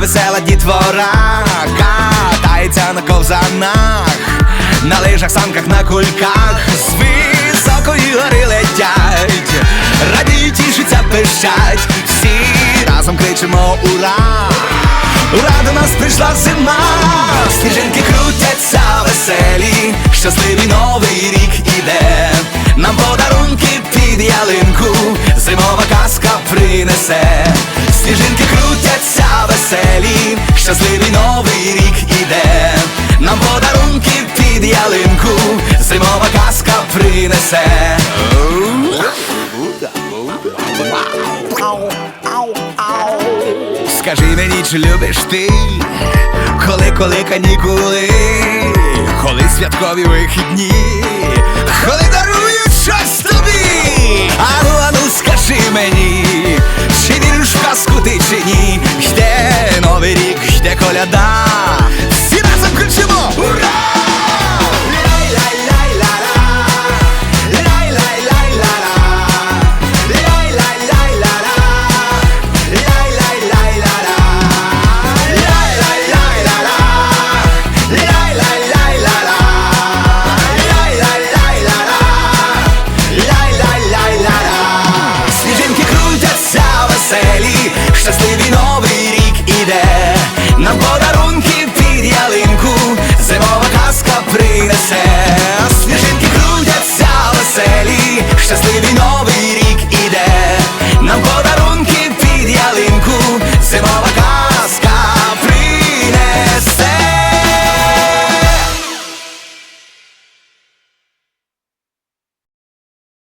весела дітвора. Катається на ковзанах, на лижах, санках, на кульках, з високої гори летять, радіють, тішаться, пищать, всі разом кричимо ура! Ура, до нас прийшла зима, сніжинки крутяться веселі, щасливий новий рік іде, нам подарунки під ялинку, зимова казка принесе, сніжинки крутяться щасливий новий рік іде, нам подарунки під ялинку, зимова казка принесе. Скажи мені, чи любиш ти, коли, коли канікули, коли святкові вихідні, коли дарують щось тобі. Ану, ану, скажи мені, чи віриш в казку ти чи ні? olhada